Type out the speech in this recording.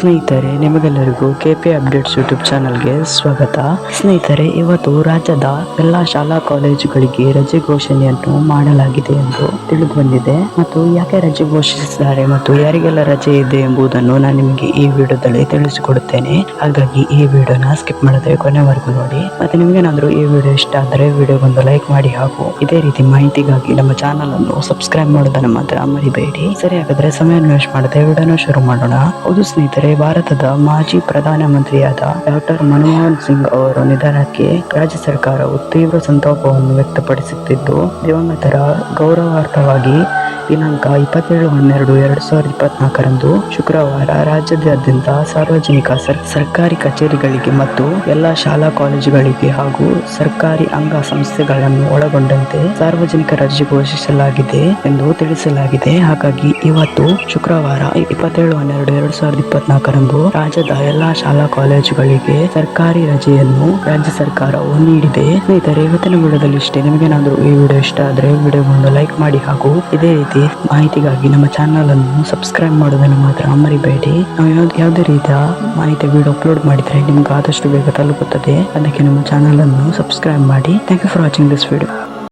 ಸ್ನೇಹಿತರೆ, ನಿಮಗೆಲ್ಲರಿಗೂ K P updates YouTube ಚಾನಲ್ಗೆ ಸ್ವಾಗತ. ಸ್ನೇಹಿತರೆ, ಇವತ್ತು ರಾಜ್ಯದ ಎಲ್ಲ ಶಾಲಾ ಕಾಲೇಜುಗಳಿಗೆ ರಜೆ ಘೋಷಣೆಯನ್ನು ಮಾಡಲಾಗಿದೆ ಎಂದು ತಿಳಿದು ಬಂದಿದೆ ಮತ್ತು ಯಾಕೆ ರಜೆ ಘೋಷಿಸಿದ್ದಾರೆ ಮತ್ತು ಯಾರಿಗೆಲ್ಲ ರಜೆ ಇದೆ ಎಂಬುದನ್ನು ನಾನು ನಿಮಗೆ ಈ ವಿಡಿಯೋದಲ್ಲಿ ತಿಳಿಸಿಕೊಡುತ್ತೇನೆ. ಹಾಗಾಗಿ ಈ ವಿಡಿಯೋನ ಸ್ಕಿಪ್ ಮಾಡದೆ ಕೊನೆವರೆಗೂ ನೋಡಿ. ಮತ್ತೆ ನಿಮಗೇನಾದರೂ ಈ ವಿಡಿಯೋ ಇಷ್ಟ ಆದರೆ ವಿಡಿಯೋಗೊಂದು ಲೈಕ್ ಮಾಡಿ ಹಾಗೂ ಇದೇ ರೀತಿ ಮಾಹಿತಿಗಾಗಿ ನಮ್ಮ ಚಾನಲ್ ಅನ್ನು ಸಬ್ಸ್ಕ್ರೈಬ್ ಮಾಡೋದನ್ನು ಮಾತ್ರ ಮರಿಬೇಡಿ. ಸರಿ ಹಾಗಾದ್ರೆ ಸಮಯ ವೇಸ್ಟ್ ಮಾಡದೆ ವಿಡಿಯೋನ ಶುರು ಮಾಡೋಣ. ಹೌದು ಸ್ನೇಹಿತರೆ ಭಾರತದ ಮಾಜಿ ಪ್ರಧಾನಮಂತ್ರಿಯಾದ ಡಾಕ್ಟರ್ ಮನಮೋಹನ್ ಸಿಂಗ್ ಅವರ ನಿಧನಕ್ಕೆ ರಾಜ್ಯ ಸರ್ಕಾರವು ತೀವ್ರ ಸಂತಾಪವನ್ನು ವ್ಯಕ್ತಪಡಿಸುತ್ತಿದ್ದು, ದಿವಂಗತರ ಗೌರವಾರ್ಥವಾಗಿ ದಿನಾಂಕ ಇಪ್ಪತ್ತೇಳು ಹನ್ನೆರಡು ಎರಡು ಸಾವಿರದ ಇಪ್ಪತ್ನಾಲ್ಕರಂದು ಶುಕ್ರವಾರ ರಾಜ್ಯಾದ್ಯಂತ ಸಾರ್ವಜನಿಕ ಸರ್- ಸರ್ಕಾರಿ ಕಚೇರಿಗಳಿಗೆ ಮತ್ತು ಎಲ್ಲಾ ಶಾಲಾ ಕಾಲೇಜುಗಳಿಗೆ ಹಾಗೂ ಸರ್ಕಾರಿ ಅಂಗ ಸಂಸ್ಥೆಗಳನ್ನು ಒಳಗೊಂಡಂತೆ ಸಾರ್ವಜನಿಕ ರಜೆ ಘೋಷಿಸಲಾಗಿದೆ ಎಂದು ತಿಳಿಸಲಾಗಿದೆ. ಹಾಗಾಗಿ ಇವತ್ತು ಶುಕ್ರವಾರ ಇಪ್ಪತ್ತೇಳು ಹನ್ನೆರಡು ಎರಡು ಸಾವಿರದ ಇಪ್ಪತ್ನಾಲ್ಕರಂದು ರಾಜ್ಯದ ಎಲ್ಲಾ ಶಾಲಾ ಕಾಲೇಜುಗಳಿಗೆ ಸರ್ಕಾರಿ ರಜೆಯನ್ನು ರಾಜ್ಯ ಸರ್ಕಾರವು ನೀಡಿದೆ. ಸ್ನೇಹಿತರೆ, ಇವತ್ತಿನ ವಿಡಿಯೋದಲ್ಲಿ ಇಷ್ಟೇ ನಿಮಗೇನಾದರೂ ಈ ವಿಡಿಯೋ ಇಷ್ಟ ಆದರೆ ಒಂದು ಲೈಕ್ ಮಾಡಿ ಹಾಗೂ ಇದೇ ರೀತಿ ಮಾಹಿತಿಗಾಗಿ ನಮ್ಮ ಚಾನಲ್ ಅನ್ನು ಸಬ್ಸ್ಕ್ರೈಬ್ ಮಾಡೋದನ್ನು ಮಾತ್ರ ಮರಿಬೇಡಿ. ನಾವು ಯಾವ್ದು ಯಾವುದೇ ರೀತಿಯ ಮಾಹಿತಿ ವಿಡಿಯೋ ಅಪ್ಲೋಡ್ ಮಾಡಿದ್ರೆ ನಿಮ್ಗೆ ಆದಷ್ಟು ಬೇಗ ತಲುಪುತ್ತದೆ. ಅದಕ್ಕೆ ನಮ್ಮ ಚಾನಲ್ ಅನ್ನು ಸಬ್ಸ್ಕ್ರೈಬ್ ಮಾಡಿ. Thank you for watching this video